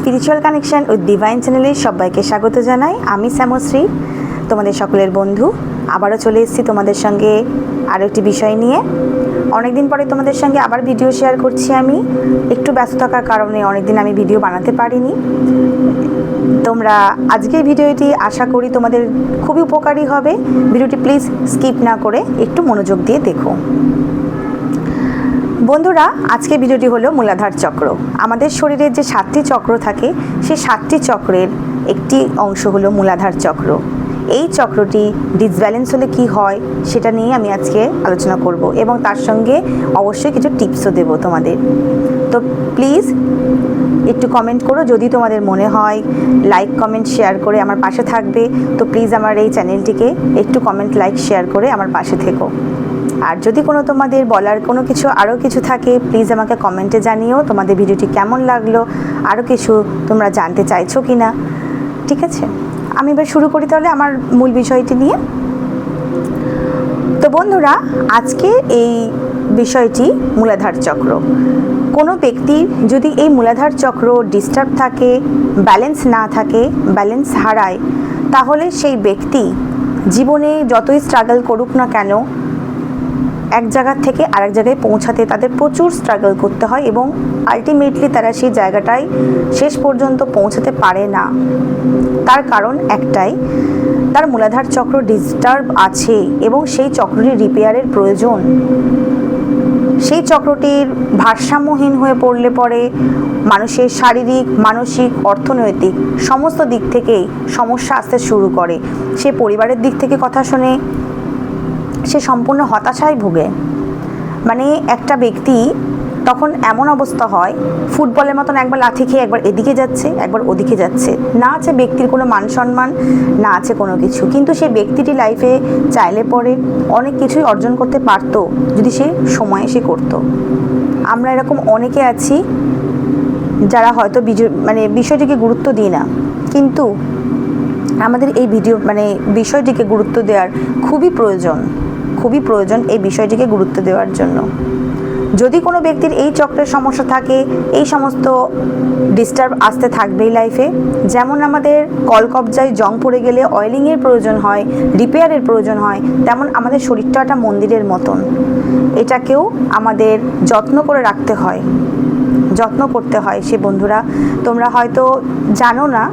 Spiritual connection with divine চ্যানেলে সবাইকে স্বাগত জানাই। আমি শ্যামশ্রী, তোমাদের সকলের বন্ধু। আবারও চলে এসেছি তোমাদের সঙ্গে আরও একটি বিষয় নিয়ে। অনেকদিন পরে তোমাদের সঙ্গে আবার ভিডিও শেয়ার করছি আমি। একটু ব্যস্ত থাকার কারণে অনেকদিন আমি ভিডিও বানাতে পারিনি। তোমরা আজকের ভিডিওটি আশা করি তোমাদের খুবই উপকারী হবে। ভিডিওটি প্লিজ স্কিপ না করে একটু মনোযোগ দিয়ে দেখো। বন্ধুরা আজকে ভিডিওটি হলো মূলাধার চক্র। আমাদের শরীরের যে সাতটি চক্র থাকে, সেই সাতটি চক্রের একটি অংশ হলো মূলাধার চক্র। এই চক্রটি ডিসব্যালেন্স হলে কি হয় সেটা নিয়ে আমি আজকে আলোচনা করব এবং তার সঙ্গে অবশ্যই কিছু টিপসও দেবো তোমাদের। তো প্লিজ একটু কমেন্ট করো, যদি তোমাদের মনে হয় লাইক কমেন্ট শেয়ার করে আমার পাশে থাকবে, তো প্লিজ আমার এই চ্যানেলটিকে একটু কমেন্ট লাইক শেয়ার করে আমার পাশে থেকো। আর যদি কোনো তোমাদের বলার কোনো কিছু, আরও কিছু থাকে প্লিজ আমাকে কমেন্টে জানিও, তোমাদের ভিডিওটি কেমন লাগল, আরও কিছু তোমরা জানতে চাইছো কি না ঠিক আছে? আমি এবার শুরু করি তাহলে আমার মূল বিষয়টি নিয়ে। তো বন্ধুরা, আজকে এই বিষয়টি মূলাধার চক্র। কোনো ব্যক্তি যদি এই মূলাধার চক্র ডিস্টার্ব থাকে ব্যালেন্স না থাকে ব্যালেন্স হারায়, তাহলে সেই ব্যক্তি জীবনে যতই স্ট্রাগল করুক না কেন এক জায়গার থেকে আরেক জায়গায় পৌঁছাতে তাদের প্রচুর স্ট্রাগল করতে হয় এবং আলটিমেটলি তারা সেই জায়গাটায় শেষ পর্যন্ত পৌঁছাতে পারে না। তার কারণ একটাই, তার মূলাধার চক্র ডিস্টার্ব আছে এবং সেই চক্রটি রিপেয়ারের প্রয়োজন। সেই চক্রটির ভারসাম্যহীন হয়ে পড়লে পরে মানুষের শারীরিক, মানসিক, অর্থনৈতিক সমস্ত দিক থেকেই সমস্যা আসতে শুরু করে। সে পরিবারের দিক থেকে কথা শোনে সে সম্পূর্ণ হতাশায় ভোগে। মানে একটা ব্যক্তি তখন এমন অবস্থা হয়, ফুটবলের মতন একবার লাথি খেয়ে একবার এদিকে যাচ্ছে, একবার ওদিকে যাচ্ছে। না আছে ব্যক্তির কোনো মান সম্মান, না আছে কোনো কিছু। কিন্তু সে ব্যক্তিটি লাইফে চাইলে পরে অনেক কিছুই অর্জন করতে পারতো, যদি সে সময়ে সে করতো। আমরা এরকম অনেকে আছি যারা হয়তো মানে বিষয়টিকে গুরুত্ব দিই না। কিন্তু আমাদের এই ভিডিও মানে বিষয়টিকে গুরুত্ব দেওয়ার খুবই প্রয়োজন। খুবই প্রয়োজন এই বিষয়টিকে গুরুত্ব দেওয়ার জন্য। যদি কোনো ব্যক্তির এই চক্রের সমস্যা থাকে, এই সমস্ত ডিস্টার্ব আসতে থাকবেই লাইফে যেমন আমাদের কলকবজায় জং পড়ে গেলে অয়েলিংয়ের প্রয়োজন হয় রিপেয়ারের প্রয়োজন হয়, তেমন আমাদের শরীরটা একটা মন্দিরের মতন। এটাকেও আমাদের যত্ন করে রাখতে হয়। যত্ন করতে হয় সে বন্ধুরা। তোমরা হয়তো জানো না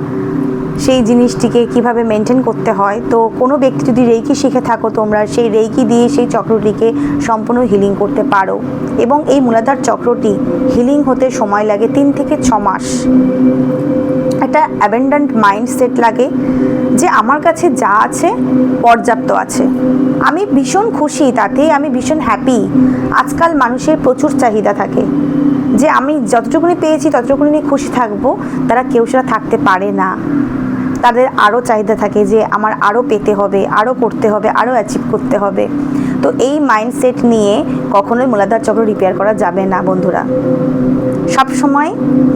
সেই জিনিসটিকে কীভাবে মেনটেন করতে হয়। তো কোনো ব্যক্তি যদি রেইকি শিখে থাকো, তোমরা সেই রেইকি দিয়ে সেই চক্রটিকে সম্পূর্ণ হিলিং করতে পারো। এবং এই মূলাধার চক্রটি হিলিং হতে সময় লাগে তিন থেকে ছ মাস। একটা অ্যাবেন্ডান্ট মাইন্ডসেট লাগে যে আমার কাছে যা আছে, পর্যাপ্ত আছে। আমি ভীষণ খুশি তাতে, আমি ভীষণ হ্যাপি আজকাল মানুষের প্রচুর চাহিদা থাকে। যে আমি যতটুকুনি পেয়েছি, ততটুকুনি খুশি থাকব, তারা কেউ সেটা থাকতে পারে না। তাদের আরও চাহিদা থাকে যে আমার আরও পেতে হবে, আরও করতে হবে, আরও অ্যাচিভ করতে হবে। তো এই মাইন্ডসেট নিয়ে কখনোই মূলাধার চক্র রিপেয়ার করা যাবে না, বন্ধুরা। সব সময়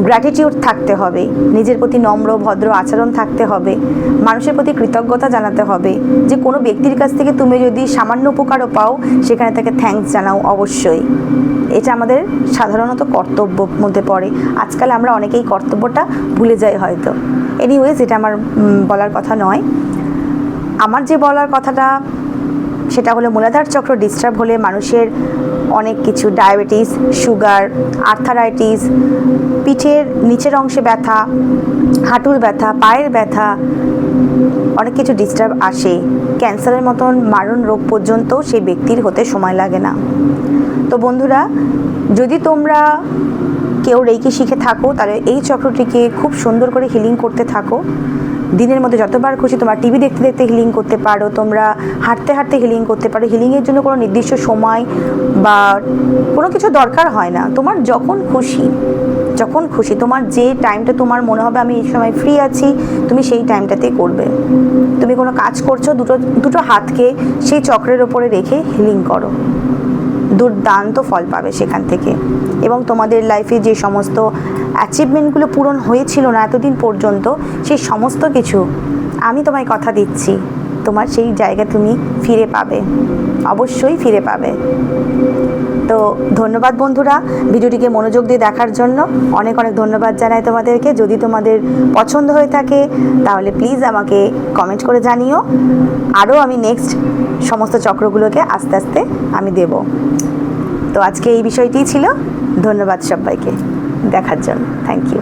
গ্র্যাটিটিউড থাকতে হবে, নিজের প্রতি নম্র, ভদ্র আচরণ থাকতে হবে, মানুষের প্রতি কৃতজ্ঞতা জানাতে হবে যে কোনো ব্যক্তির কাছ থেকে তুমি যদি সামান্য উপকারও পাও, সেখানে তাকে থ্যাঙ্কস জানাও অবশ্যই। এটা আমাদের সাধারণত কর্তব্য মধ্যে পড়ে। আজকাল আমরা অনেকেই কর্তব্যটা ভুলে যাই হয়তো। এনিওয়েজ এটা আমার বলার কথা নয়। আমার যে বলার কথাটা সেটা হলো মূলাধার চক্র ডিস্টার্ব হলে মানুষের অনেক কিছু ডায়াবেটিস সুগার আর্থারাইটিস পিঠের নিচের অংশে ব্যথা, হাঁটুর ব্যথা, পায়ের ব্যথা অনেক কিছু ডিস্টার্ব আসে। ক্যান্সারের মতন মারণ রোগ পর্যন্ত সেই ব্যক্তির হতে সময় লাগে না। তো বন্ধুরা, যদি তোমরা কেউ রেইকি শিখে থাকো, তাহলে এই চক্রটিকে খুব সুন্দর করে হিলিং করতে থাকো। দিনের মধ্যে যতবার খুশি তোমরা টিভি দেখতে দেখতে হিলিং করতে পারো, তোমরা হাঁটতে হাঁটতে হিলিং করতে পারো। হিলিংয়ের জন্য কোনো নির্দিষ্ট সময় বা কোনো কিছু দরকার হয় না। তোমার যখন খুশি যখন খুশি, তোমার যে টাইমটা তোমার মনে হবে, আমি এই সময় ফ্রি আছি, তুমি সেই টাইমটাতেই করবে। তুমি কোনো কাজ করছ, দুটো দুটো হাতকে সেই চক্রের ওপরে রেখে হিলিং করো। দুর্দান্ত ফল পাবে সেখান থেকে। এবং তোমাদের লাইফে যে সমস্ত অ্যাচিভমেন্টগুলো পূরণ হয়েছিল না এতদিন পর্যন্ত, সেই সমস্ত কিছু আমি তোমায় কথা দিচ্ছি। তোমার সেই জায়গা তুমি ফিরে পাবে। অবশ্যই ফিরে পাবে। তো ধন্যবাদ বন্ধুরা ভিডিওটিকে মনোযোগ দিয়ে দেখার জন্য। অনেক অনেক ধন্যবাদ জানাই তোমাদেরকে। যদি তোমাদের পছন্দ হয়ে থাকে, তাহলে প্লিজ আমাকে কমেন্ট করে জানিও। আরও আমি নেক্সট সমস্ত চক্রগুলোকে আস্তে আস্তে আমি দেব। তো আজকে এই বিষয়টিই ছিল। ধন্যবাদ সবাইকে। দেখার জন্য। Thank you